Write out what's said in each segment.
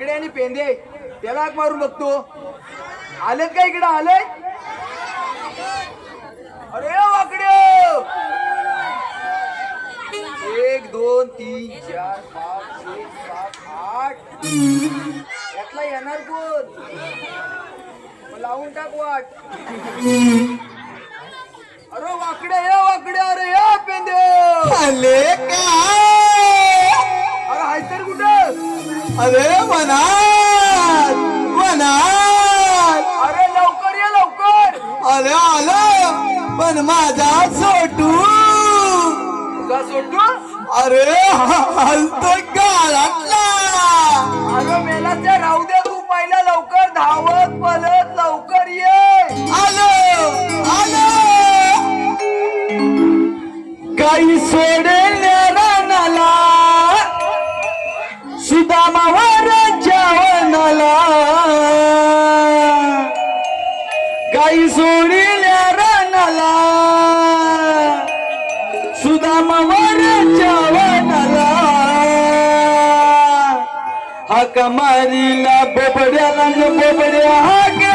काकडे आणि पेंदे. त्याला हाक मारून बघतो आलेत का इकडे? आले अरे वाकडे! एक दोन तीन चार पाच एक सात आठ. यातला येणार कोण? लावून टाक वाट. अरे वाकडे या वाकडे अरे या पेंदे! अरे मनात मनात अरे लवकर ये लवकर. अरे आलो. पण माझा तुझा सोडतो अरे हलतो गाळातला. अरे मेला त्या राहू दे तू पहिला लवकर. धावत पलत लवकर ये. आलो आलो. काही सोडेल काही सोडिल्या रानाला. सुदामावर वनाला. हा कमारीला बोबड्याला न बोबड्या हाके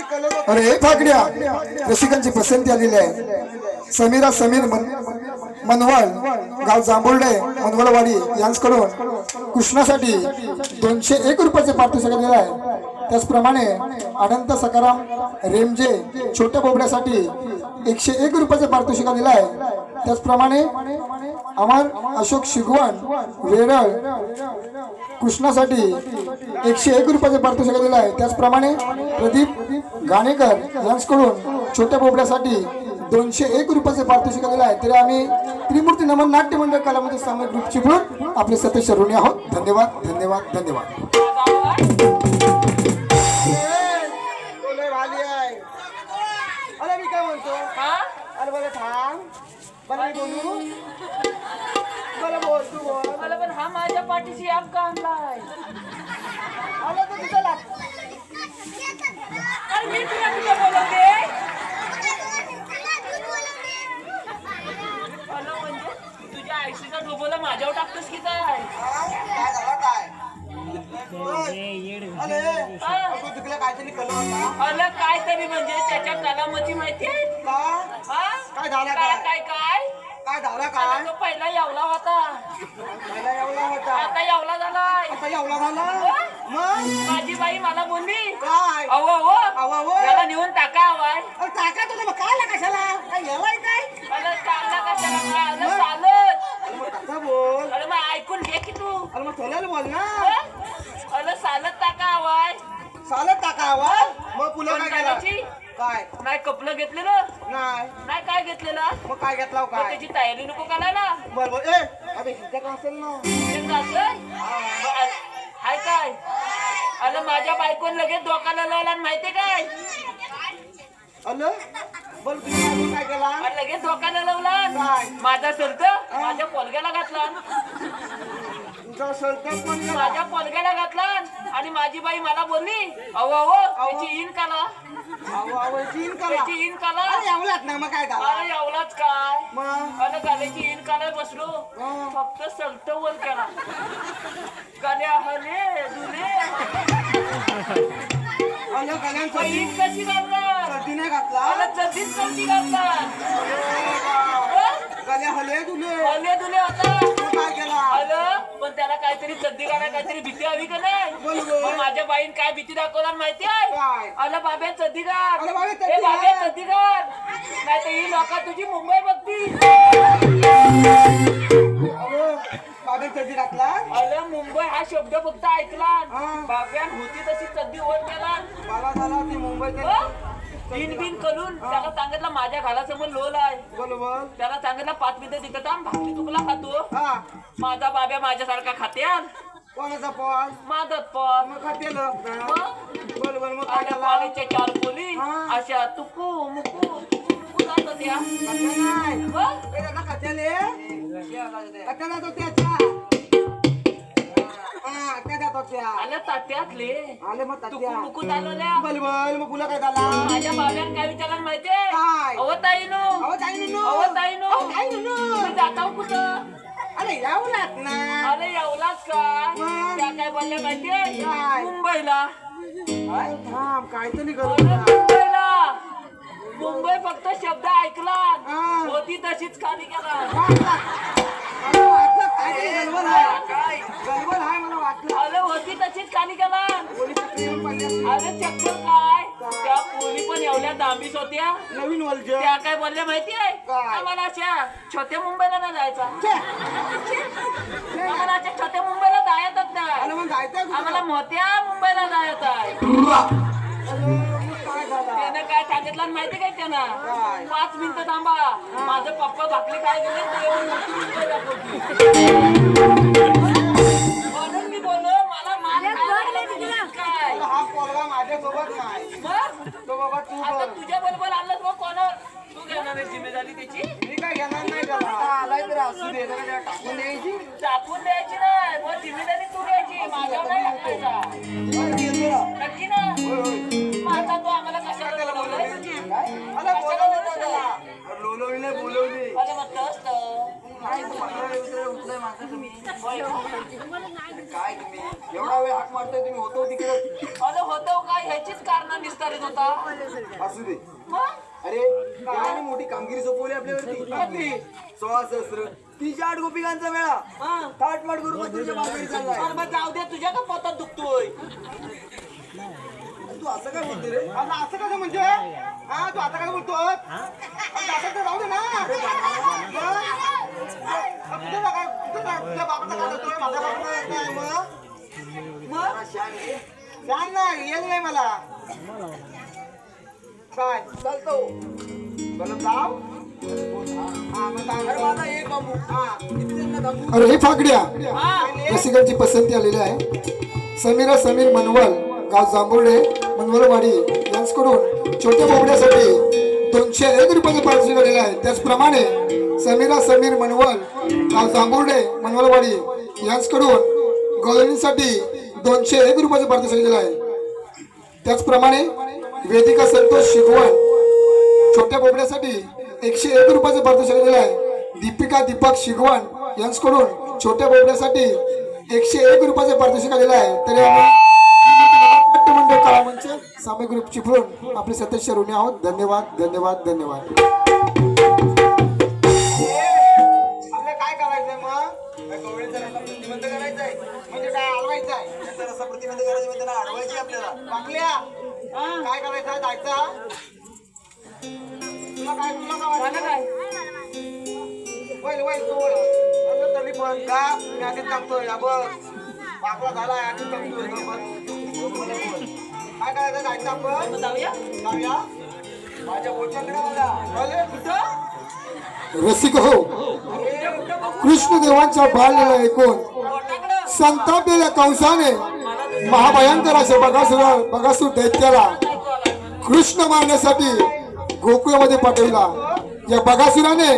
अरे हे कळत फाकड्या रसिकांची पसंती आलेली आहे. समीरा समीर मनवळ गाव जांभुर्डे मनवळवाडी यांच्याकडून कृष्णासाठी दोनशे एक रुपयाचे पारितोषिक दिले आहे. त्याचप्रमाणे अनंत सकाराम रेमजे छोट्या बोबड्यासाठी एकशे एक रुपयाचे पारितोषिक दिलं आहे. त्याचप्रमाणे अमर अशोक शिगवण वेरळ कृष्णासाठी एकशे एक रुपयाचे पारितोषिक दिलं आहे. त्याचप्रमाणे प्रदीप घाणेकर यांच्याकडून छोट्या बोबड्यासाठी दोनशे एक रुपयाचे पारितोषिक दिलं आहे. तरी आम्ही त्रिमूर्ती नमन नाट्य मंडळ कलामध्ये सामूहिक ग्रुपची म्हणून आपले सदस्य ऋणी आहोत. धन्यवाद धन्यवाद धन्यवाद. अरे मी काय म्हणतो? हा? अरे बरं थांब. बरं मी बोलू? बरं बोल तू बोल. मला पण हा माझ्या पाठीशी आप का आणलाय आला तर तुझा लाग. म्हणजे? तुझ्या आयशीचा डोबोला माझ्यावर टाकतोस किती आहे तुला काहीतरी कळलं होता? अलं काय तरी म्हणजे त्याच्या कलामती माहिती आहे? का? हा? काय झालं काय काय? काय काय? काय झालं अलं काय तो पहिला येवला होता. पहिला एवढा होता. आता येवला झालाय. आता एवढा झाला? मग? माझी बाई मला बोलली. काय? अहो हो अहो, अहो. याला नेऊन टाका हवाय अरे टाका तुला मग काय आला कशाला? काय यालाय काय? अलं चालला कशाला? काय अलं चालत अरे मग कसं बोल. अरे मग ऐकून घे की तू. अरे मग थोड्याला बोल ना. हं? अलं चालत टाका हवाय चालत टाका आवाज? मग पुन्हा काय केलं? काय? नाही कपलं घेतलेलं नाही. नाही काय घेतलेलं मग काय घेतला हो काय? त्याची तयारी नको करायला बर बर ए अरे हिच्या का असेल ना? त्याचं असं? मग आ- हाय काय? अरे माझ्या बायकोन लगेच डोकाला लावला आणि माहितीये काय? अलं बोल तुझ्या बायकोनं काय केला? लगेच डोकाला लावला काय? माझा शर्ट माझ्या पोलग्याला घातला. तुझा शर्ट पण गेला. माझ्या पोलग्याला घातला आणि माझी बाई मला बोलली अहो अहो त्याची इन काला जीन करा. त्याची इन काला अरे एवढ्यात ना मग काय झालं? अरे एवढाच काय? मग? अरे गाल्याची इन काला बसलो. हं. फक्त सलट वर केला गाल्या हले दुले. इन कशी घालणार? घातला. अरे जल्दीच कशी घालणार. गल्या हले तुले हले दुले होता आलं पण त्याला काहीतरी सद्दी घालायला काहीतरी भीती हवी का नाही. मग माझ्या बाईन काय भीती दाखवला माहिती आहे? ए, बाब्या घाल. सद्दी घाल नाही तर ही लोक तुझी मुंबई बघती. अरे बाबे मुंबई हा शब्द फक्त ऐकला. हा. बाब्यान होती तशी सद्दी वर केला मला झाला ती मुंबईत हं? बिन बिन करून त्याला सांगितलं माझ्या घरासमोर लोल आहे. बोल बोल त्याला सांगितलं पाच मिनिटं तिथं थांब भाकरी तुकला खातो. हा. माझा बाब्या माझ्यासारखा खात्यान कोणाचा पॉल माझं पण मग खातेलं. बोल बोल मग झाला कॉलेजच्या चार पोली हा. अशा तुकू मुकू तुकू जात होत्या नाही? ए, दादा खात्याले? खात्याला तो त्याच्या आल्या तात्यातले. आले मग तुकू तात्या. मुकू चालवल्या बोल बोल मग तुला काय झाला? माझ्या बाब्यान काय विचारलं माहितीये? काय? अहो ताईनो. अहो ताई नुनू अहो ताईनो. अहो, ताई नुनू तुम्ही जाता हो कुठं? अरे यावलात ना. अरे एवढाच काय मग? त्या काय बोलल्या माहितीये? काय? मुंबईला. काय थांब अरे ना. मुंबईला. मुंबई फक्त शब्द ऐकला. हा. होती तशीच खाली गेला. गडबड आहे. गडबड आहे मला वाटलं. अरे होती तशीच खाली पोलीस असतील. अरे चक्कर काय? त्या पोली पण एवढ्या दांबीस होत्या. नवीन वलज. त्या काय बोलल्या माहिती आहे? काय? आम्हाला अशा छोट्या मुंबईला नाही जायचा. आम्हाला अशा छोट्या मुंबईला जायचंच अरे नाही मग जायचं कुठं? आम्हाला मोठ्या मुंबईला जायचं आहे. अरे, मग काय झालं? त्यानं काय सांगितलं माहिती काय त्यानं? पाच मिनिटं थांबा. माझं पप्पा भाकरी काय गेले मग? तो बाबा तू आता बोल तुझ्या बरोबर आणलं मग कोणावर? तू घेणार आहे जिम्मेदारी त्याची. मी काय घेणार नाही त्याला. आलाय तर असू दे जरा त्याला टाकून द्यायची. टाकून द्यायची नाही मग जिम्मेदारी तू घ्यायची. माझ्यावर नाही टाकायचा बरं, येतो ना. नक्की ना? होय, होय. मग आता तू आम्हाला कशाला बोलवलंय? अरे बोलवलं त्याला. अरे लोलवली बोलवली. अरे मग तोच तर. काय तू माझा तुम्ही होय. काय तुम्ही? एवढा वेळ हाक मारताय तुम्ही होतो तिकडे? अरे होतो काय? ह्याचीच कारण विस्तारित होता असू दे. मग? अरे काय मोठी कामगिरी सोपवली आपल्यावरती? सोळा सहस्र तीनशे आठ गोपिकांचा मेळा. हा. थाटमाट करून चाललाय. अरे मग जाऊ दे तुझ्या का पोटात दुखतोय? तू असं काय बोलते रे? आता असं कसं म्हणजे हा तू आता काय बोलतो असं तर राहू दे ना. येत नाही सांग ना येत नाही मला काय चालतो जाऊ अरे हे फाकड्या रसिकांची पसंती आलेली आहे. समीरा समीर मनवल गाव जांभुर्डे मनवलवाडी यांच्याकडून छोट्या बोबड्यासाठी दोनशे एक रुपयाचे पार्सल केलेले आहे. त्याचप्रमाणे समीरा समीर मनवल गाव जांभुर्डे मनवलवाडी यांच्याकडून गवळणीसाठी दोनशे एक रुपयाचं पारितोषिक केलेलं आहे. त्याचप्रमाणे वेदिका संतोष शिगवण छोट्या बोबड्यासाठी एकशे एक रुपयाचं पारितोषिक दिलेलं आहे. दीपिका दीपक शिगवण यांच्याकडून छोट्या बोबड्यासाठी एकशे एक रुपयाचं पारितोषिक आलेलं आहे. तरी आम्ही कलामंच सामूहिक ग्रुप आपले सदस्य ऋणी आहोत. धन्यवाद धन्यवाद धन्यवाद. करायचाय. म्हणजे काय अडवायचं आहे याचा रस्ता प्रतिबंध करायचा म्हणजे अडवायची आपल्याला. काय करायचं जायचा? तुला काय तुला काय वाटतं? काय? वैल वैल तू तरी पण का? मी आधीच सांगतोय या बघ. वाकला झाला आधीच सांगतोय का बघ. काय करायचं जायचं आपण? जाऊया? जाऊया. माझ्या मला रसिक हो. कृष्णदेवांच्या बाल्याला ऐकून संतापलेल्या कंसाने महाभयंकर अशा बगासुरा बगासूर दैत्याला कृष्ण मारण्यासाठी गोकुळामध्ये पाठविला. या बगासुराने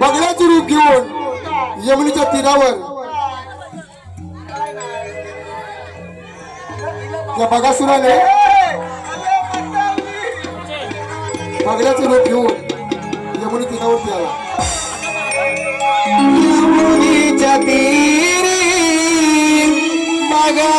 बगड्याचे रूप घेऊन यमुनीच्या तीरावर या बगासुराने बगड्याचे रूप घेऊन यमुनी तीरावरती आला तीरी बघा